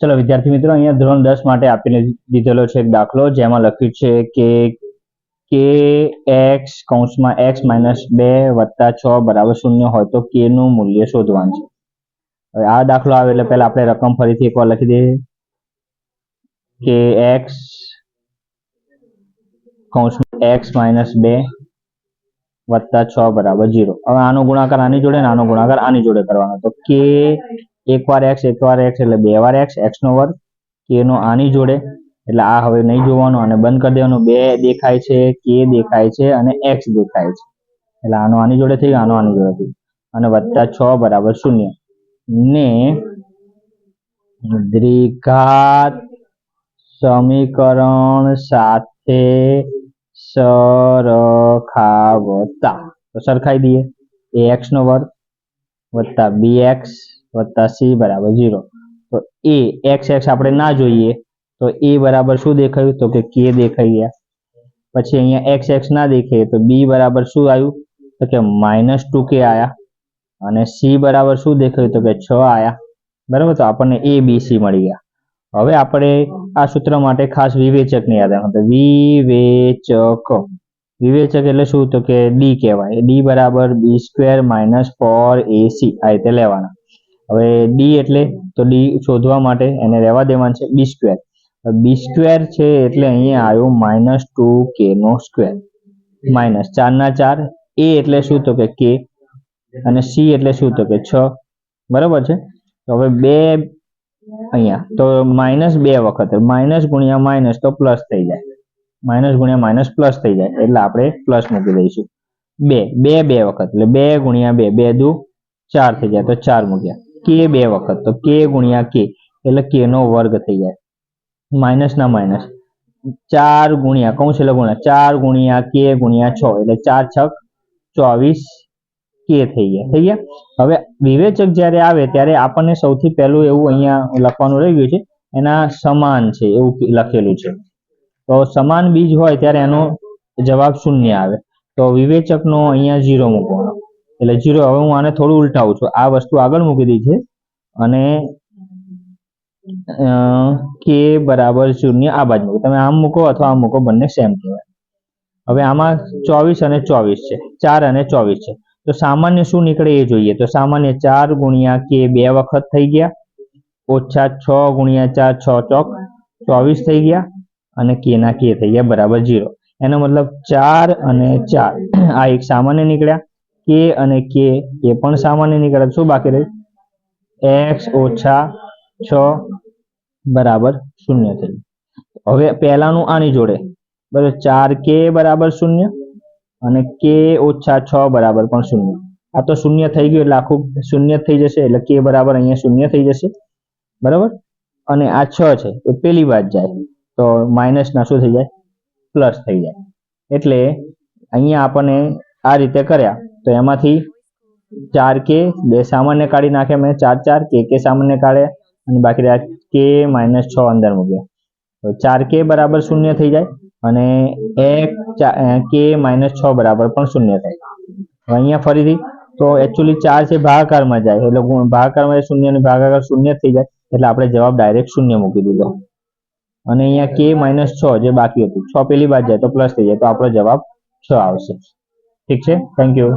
ચલો, વિદ્યાર્થી મિત્રો, અહીંયા ધોરણ દસ માટે આપીને દીધેલો છે એક દાખલો, જેમાં લખ્યું છે કે કે એક્સ કૌંસમાં એક્સ માઇનસ બે વત્તા છ બરાબર શૂન્ય હોય તો કે નું મૂલ્ય શોધવાનું છે. હવે આ દાખલો આવે એટલે પહેલા આપણે રકમ ફરીથી એકવાર લખી દઈએ. કે એક્સ કૌંસમાં એક્સ માઇનસ બે વત્તા છ બરાબર જીરો હવે આનો ગુણાકાર આની જોડે ને આનો ગુણાકાર આની જોડે કરવાનો. તો કે એક વાર એક્સ એક વાર એક્સ એટલે બે વાર એક્સ નો વર્ગ કેનો આની જોડે. એટલે આ હવે નહીં જોવાનું અને બંધ કરી દેવાનું. બે દેખાય છે કે દેખાય છે અને એક્સ દેખાય છે. એટલે આનો આની જોડે થઈ આનો આની જોડે થઈ અને વત્તા છ બરાબર શૂન્ય. ને દ્વિઘાત સમીકરણ સાથે સરખાવતા. તો સરખાઈ દઈએ. એ એક્સ નો વર્ગ વત્તા બી એક્સ વત્તા સી બરાબર ઝીરો. તો એ એક્સ એક્સ આપણે ના જોઈએ, તો એ બરાબર શું દેખાયું? તો કે કે દેખાઈ ગયા. પછી અહીંયા એક્સ એક્સ ના દેખાય, તો બી બરાબર શું આવ્યું? તો કે માઇનસ ટુ કે આયા. અને સી બરાબર શું દેખાયું? તો કે છ આયા. બરાબર? તો આપણને એ બી સી મળી ગયા. હવે આપણે આ સૂત્ર માટે ખાસ વિવેચક ને યાદ રાખવાનું. વિવેચક. વિવેચક એટલે શું? તો કે ડી કહેવાય. ડી બરાબર B square minus four AC આ રીતે લેવાના. હવે ડી એટલે તો ડી શોધવા માટે એને રહેવા દેવાનું છે બી સ્ક્વેર બી સ્ક્વેર છે એટલે અહીંયા આવ્યું માઇનસ ટુ કે નો સ્ક્વેર માઇનસ ચાર ના ચાર. એ એટલે શું તો કે કે અને સી એટલે શું તો કે છ. બરાબર છે? તો હવે બે અહીંયા. તો માઇનસ બે વખત. માઇનસ ગુણ્યા માઇનસ તો પ્લસ થઈ જાય. માઇનસ ગુણ્યા માઇનસ પ્લસ થઈ જાય. એટલે આપણે પ્લસ મૂકી દઈશું. બે. બે બે વખત. એટલે બે ગુણ્યા બે. બે દુ ચાર થઈ જાય. તો ચાર મૂક્યા. કે બે વખત, તો કે ગુણ્યા કે, એટલે કે નો વર્ગ થઈ જાય. માઇનસ ના માઇનસ. ચાર ગુણ્યા કૌંસ એટલે ગુણ્યા, ચાર ગુણ્યા કે ગુણ્યા છ, એટલે ચાર છક ચોવીસ કે થઈ ગયા થઈ ગયા? હવે વિવેચક જ્યારે આવે ત્યારે આપણને સૌથી પહેલું એવું અહીંયા લખવાનું રહી ગયું છે, એના સમાન છે, એવું લખેલું છે. તો સમાન બીજ હોય ત્યારે એનો જવાબ શૂન્ય આવે. તો વિવેચકનો અહીંયા ઝીરો મૂકવાનો. એટલે જીરો, હવે હું આને થોડું ઉલટાવું છું. આ વસ્તુ આગળ મૂકી દી છે. અને કે બરાબર શૂન્ય આ બાજુ તમે આમ મૂકો અથવા આમ મૂકો, બંને સેમ કહેવાય. હવે આમાં ચોવીસ અને ચોવીસ છે. ચાર અને ચોવીસ છે. તો સામાન્ય શું નીકળે એ જોઈએ. તો સામાન્ય ચાર ગુણ્યા કે બે વખત થઈ ગયા. ઓછા છ ગુણ્યા ચાર, છ ચોક ચોવીસ થઈ ગયા. અને કે ના કે થઈ ગયા. બરાબર ઝીરો એનો મતલબ ચાર અને ચાર. આ એક સામાન્ય નીકળ્યા. કે અને કે એ પણ સામાન્ય નીકળ્યા શું બાકી રહ્યું એક્સ ઓછા છ બરાબર શૂન્ય થઈ ગયું. હવે પહેલાનું આની જોડે. બરાબર, ચાર કે બરાબર શૂન્ય અને કે ઓછા છ બરાબર પણ શૂન્ય. આ તો શૂન્ય થઈ ગયું એટલે આખું શૂન્ય થઈ જશે એટલે કે બરાબર અહીંયા શૂન્ય થઈ જશે. બરાબર? અને આ છ છે, એ પેલી વાત જાય. તો માઇનસ ના શું થઈ જાય? પ્લસ થઈ જાય. એટલે અહીંયા આપણને આ રીતે કર્યા. તો એમાંથી ચાર કે, બે સામાન્ય કાઢી નાખ્યા મેં, ચાર ચાર, કે કે સામાન્ય કાઢે, અને બાકી રહ્યા કે માઇનસ છ અંદર મૂક્યા. ચાર કે બરાબર શૂન્ય થઈ જાય, અને એક કે માઇનસ છ બરાબર પણ શૂન્ય થાય. અહીંયા ફરીથી, તો એકચ્યુઅલી ચાર છે ભાગાકારમાં જાય, એટલે ભાગાકારમાં શૂન્ય, અને ભાગાકાર શૂન્ય થઈ જાય, એટલે આપણે જવાબ ડાયરેક્ટ શૂન્ય મૂકી દીધો. અને અહીંયા કે માઇનસ છ જે બાકી હતું, છ પેલી બાદ જાય તો પ્લસ થઈ જાય, તો આપણો જવાબ છ આવશે. ઠીક છે? Thank you